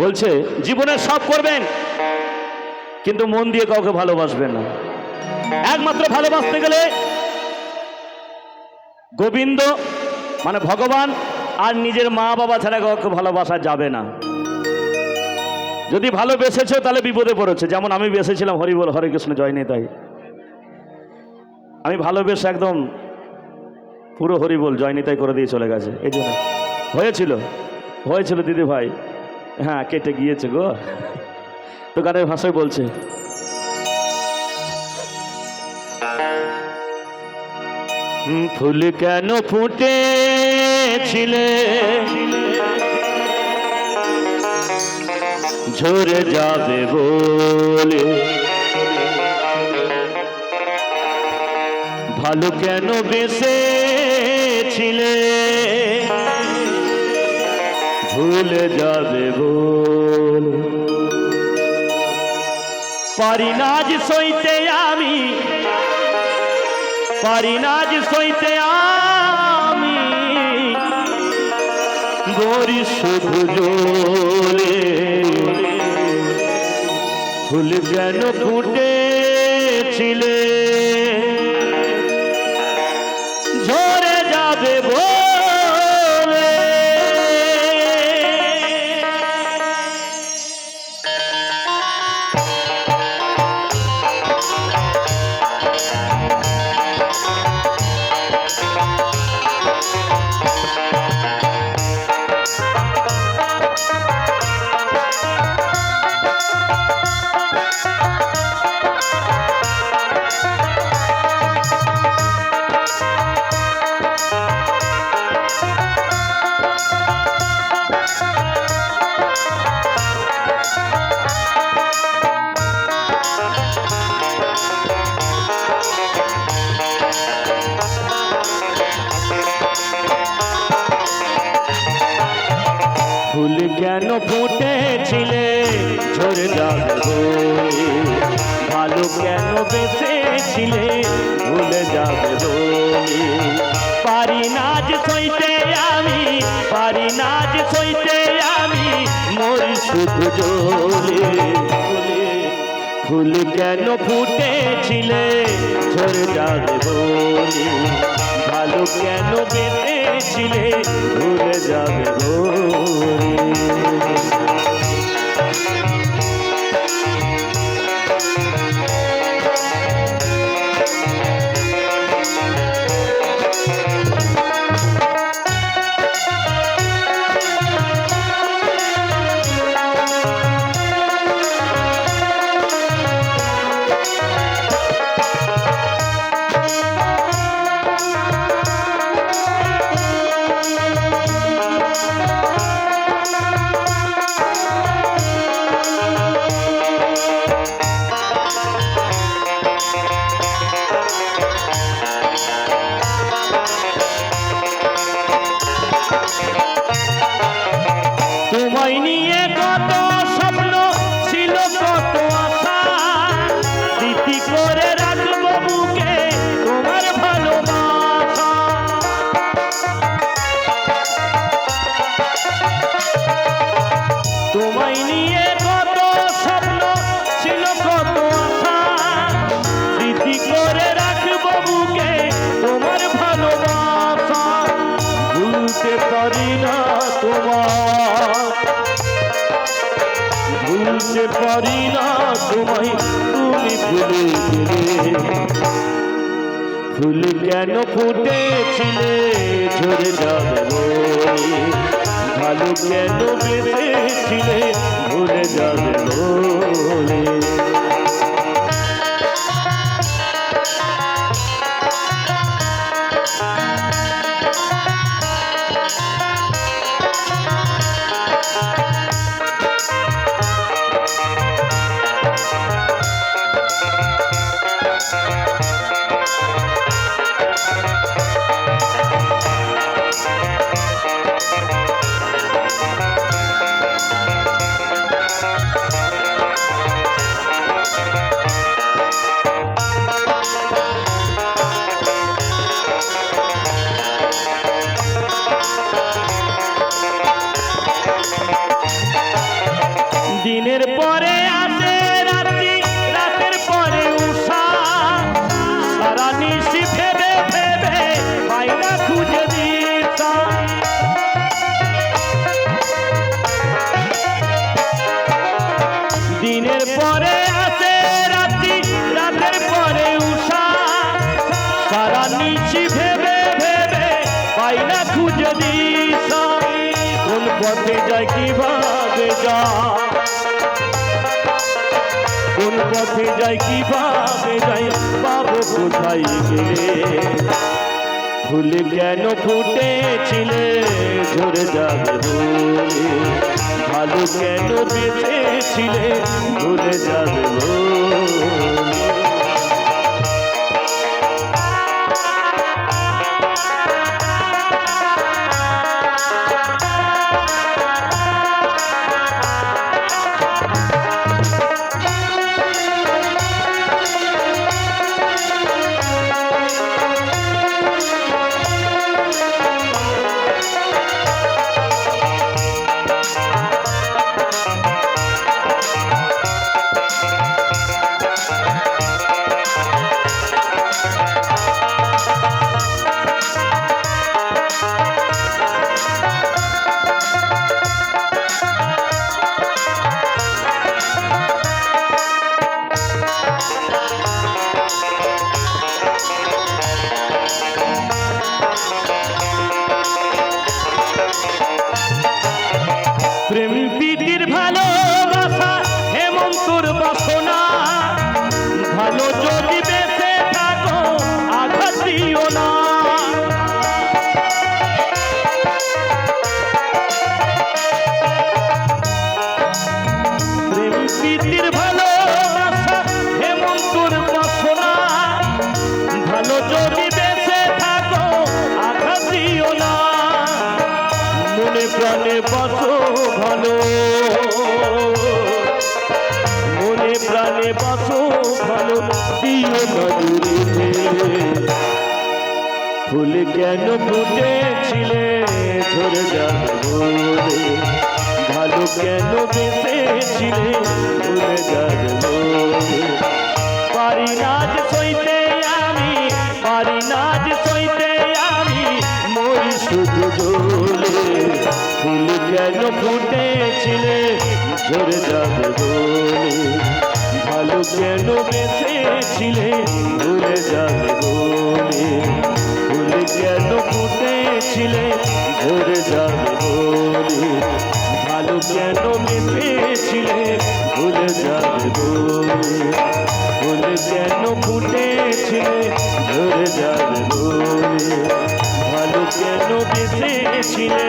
বলছে, জীবনের সব করবেন, কিন্তু মন দিয়ে কাউকে ভালোবাসবেন না। একমাত্র ভালোবাসতে গেলে গোবিন্দ মানে ভগবান, আর নিজের মা বাবা ছাড়া কাউকে ভালোবাসা যাবে না। যদি ভালোবেসেছো তাহলে বিপদে পড়েছে। যেমন আমি বেসেছিলাম হরিবল হরে কৃষ্ণ, জয় তাই আমি ভালোবেসে একদম পুরো হরিবল জয় নিতাই করে দিয়ে চলে গেছে। এই জন্য হয়েছিল হয়েছিল দিদি ভাই হ্যাঁ কেটে গিয়েছে গো। তো গানের ভাষায় বলছে। ফুল কেন ফুটেছিলে? ঝরে যাবে বলে। ভালো কেন বেসেছিলে ভুলে যাবে বলে পারি না আজ সইতে আমি। পারি না আজ সইতে আমি। গরি শুধু জোরে। ফুল কেন ফুটেছিলে। ঝরে যাবে বলে ফুল কেন ফুটেছিলে, ঝরে যাবে ভালো কেন বেঁচেছিলে, ভুলে যাবে পারি না যে সইতে আমি, পারি না যে সইতে আমি, মরি শুধু জ্বলে ফুল কেন ফুটেছিলে, ঝরে যাবে ভালো কেন বেঁচেছিলে ভুলে যাবে বলে তোমার ভুলতে পারি না তোমায়, তুমি ভুলে ফুল কেন ফুটেছিলে ঝরে যাবে? ভালো কেন বেঁচেছিলে ভুলে যাবে? পরে আসে রাত্রি, রাতের পরে উষা। সারা নিশি ভেবে ভেবে পাই খুঁজে দিশা দিনের পরে আসে রাত্রি, রাতের পরে উষা। সারা নিশি ভেবে ভেবে পাই খুঁজে দিশা কোন পথে যায় কীভাবে যা কোন পথে যাই, কীভাবে যাই, পাবো কোথায় গেলে? ফুল কেন ফুটেছিলে, ঝরে যাবে ভালো? কেন বেঁচেছিলে ভুলে যাবে কেন ফুটেছিলে ঝরে যাবে? ভালো কেন বেঁচেছিলে ভুলে যাবে? পারি না সইতে আমি পারি না সইতে আমি মরি শুধু জ্বলে ফুল কেন ফুটেছিলে ভালো কেন বেঁচেছিলে ভুলে যাবে বলে। ফুল কেন ফুটেছিলে ঝরে যাবে বলে। ভালো কেন বেঁচেছিলে ভুলে যাবে বলে। ফুল কেন ফুটেছিলে ঝরে যাবে বলে। ভালো কেন বেঁচেছিলে